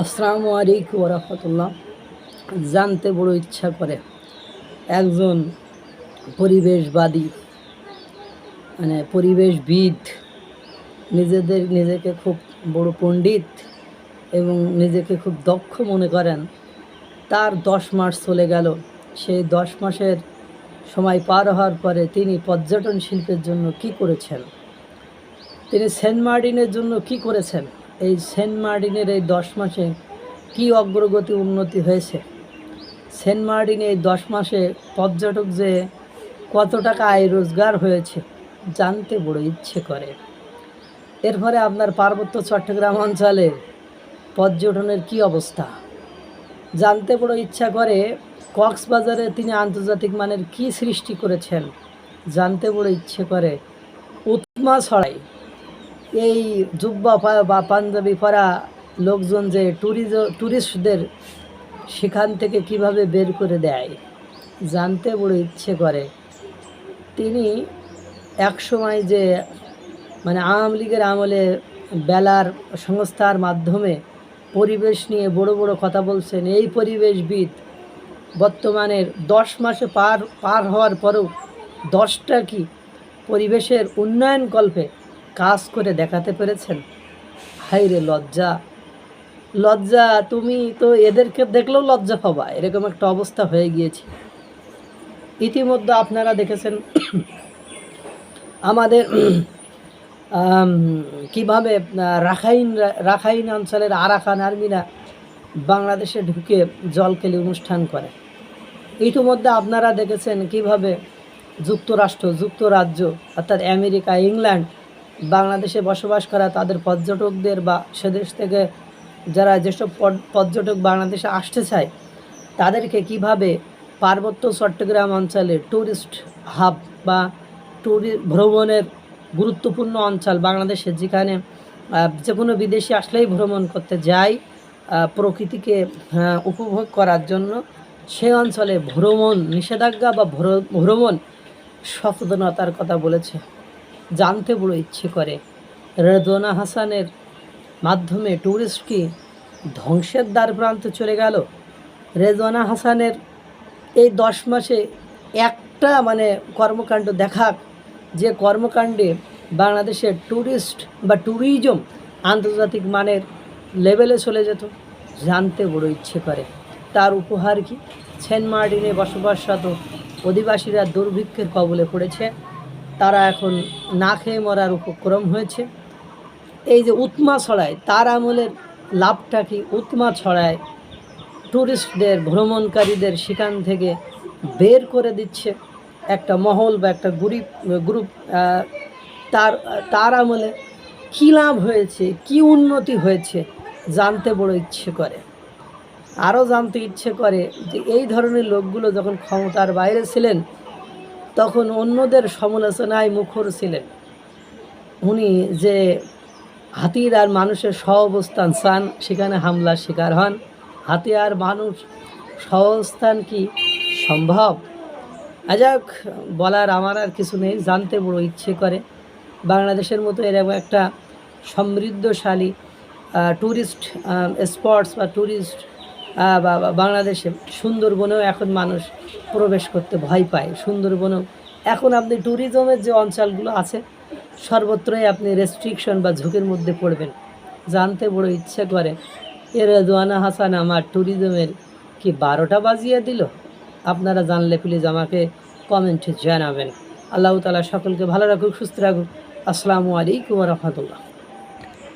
আসসালামু আলাইকুম রহমতুল্লাহ। জানতে বড় ইচ্ছা করে একজন পরিবেশবাদী মানে পরিবেশবিদ, নিজেদের নিজেকে খুব বড় পণ্ডিত এবং নিজেকে খুব দক্ষ মনে করেন, তার দশ মাস চলে গেল। সেই দশ মাসের সময় পার হওয়ার পরে তিনি পর্যটন শিল্পের জন্য কি করেছেন? তিনি সেন্ট মার্টিনের জন্য কি করেছেন? এই সেন্ট মার্টিনের এই দশ মাসে কি অগ্রগতি উন্নতি হয়েছে? সেন্ট মার্টিনে এই দশ মাসে পর্যটক যে কত টাকা আয় রোজগার হয়েছে জানতে বড় ইচ্ছে করে। এরপরে আপনার পার্বত্য চট্টগ্রাম অঞ্চলে পর্যটনের কি অবস্থা? জানতে বড় ইচ্ছা করে কক্সবাজারে তিনি আন্তর্জাতিক মানের কি সৃষ্টি করেছেন? জানতে বড় ইচ্ছে করে উৎমা ছড়াই এই জুব্বা বা পাঞ্জাবি পরা লোকজন যে ট্যুরিজ ট্যুরিস্টদের সেখান থেকে কীভাবে বের করে দেয়, জানতে বড় ইচ্ছে করে। তিনি একসময় যে মানে আওয়ামী লীগের আমলে বেলার সংস্থার মাধ্যমে পরিবেশ নিয়ে বড় বড় কথা বলছেন, এই পরিবেশবিদ বর্তমানের দশ মাসে পার পার হওয়ার পরেও দশটা কি পরিবেশের উন্নয়ন কল্পে কাজ করে দেখাতে পেরেছেন? হাই রে লজ্জা। লজ্জা তুমি তো এদেরকে দেখলেও লজ্জা পাবা। এরকম একটা অবস্থা হয়ে গিয়েছে। ইতিমধ্যে আপনারা দেখেছেন আমাদের আম, কীভাবে রাখাইন রাখাইন অঞ্চলের আরাকান আর্মিরা বাংলাদেশে ঢুকে জলকেলি অনুষ্ঠান করে। ইতিমধ্যে আপনারা দেখেছেন কীভাবে যুক্তরাষ্ট্র যুক্তরাজ্য অর্থাৎ আমেরিকা ইংল্যান্ড বাংলাদেশে বসবাস করা তাদের পর্যটকদের বা সেদেশ থেকে যারা যেসব পর্যটক বাংলাদেশে আসতে চায়, তাদেরকে কীভাবে পার্বত্য চট্টগ্রাম অঞ্চলে ট্যুরিস্ট হাব বা ট্যুরি ভ্রমণের গুরুত্বপূর্ণ অঞ্চল বাংলাদেশে যেখানে যে কোনো বিদেশি আসলেই ভ্রমণ করতে যায় প্রকৃতিকে উপভোগ করার জন্য সে অঞ্চলে ভ্রমণ, নিষেধাজ্ঞা বা ভ্রমণ সচেতনতার কথা বলেছে। জানতে বড় ইচ্ছে করে। রেদোনা হাসানের মাধ্যমে ট্যুরিস্ট কি ধ্বংসের দ্বার প্রান্তে চলে গেল? রেজওয়ানা হাসানের এই দশ মাসে একটা মানে কর্মকাণ্ড দেখাক, যে কর্মকাণ্ডে বাংলাদেশের ট্যুরিস্ট বা ট্যুরিজম আন্তর্জাতিক মানের লেভেলে চলে যেত। জানতে বড় ইচ্ছে করে। তার উপহার কি? সেন্ট মার্টিনে বসবাসরত অধিবাসীরা দুর্ভিক্ষের কবলে পড়েছে। তারা এখন না খেয়ে মরার উপক্রম হয়েছে। এই যে উৎমা ছড়ায়, তার আমলের লাভটা কি? উৎমা ছড়ায় ট্যুরিস্টদের ভ্রমণকারীদের সেখান থেকে বের করে দিচ্ছে একটা মহল বা একটা গ্রুপ গ্রুপ তার তার আমলে কী লাভ হয়েছে, কি উন্নতি হয়েছে জানতে বড় ইচ্ছে করে। আরও জানতে ইচ্ছে করে যে এই ধরনের লোকগুলো যখন ক্ষমতার বাইরে ছিলেন তখন অন্যদের সমালোচনায় মুখর ছিলেন। উনি যে হাতির আর মানুষের সহ অবস্থান চান, সেখানে হামলার শিকার হন। হাতি আর মানুষ সহস্থান কি সম্ভব? আজাক বলার আমার আর কিছু নেই, জানতে বড় ইচ্ছে করে। বাংলাদেশের মতো এরকম একটা সমৃদ্ধশালী ট্যুরিস্ট স্পটস বা ট্যুরিস্ট বাংলাদেশে সুন্দরবনেও এখন মানুষ প্রবেশ করতে ভয় পায়। সুন্দরবনেও এখন আপনি ট্যুরিজমের যে অঞ্চলগুলো আছে, সর্বত্রই আপনি রেস্ট্রিকশন বা ঝুঁকির মধ্যে পড়বেন। জানতে বড় ইচ্ছে করে, এ রেজওয়ানা হাসান, আমার ট্যুরিজমের কি বারোটা বাজিয়ে দিল? আপনারা জানলে প্লিজ আমাকে কমেন্টে জানাবেন। আল্লাহ তালা সকলকে ভালো রাখুক, সুস্থ রাখুক। আসসালামু আলাইকুম রহমতুল্লাহ।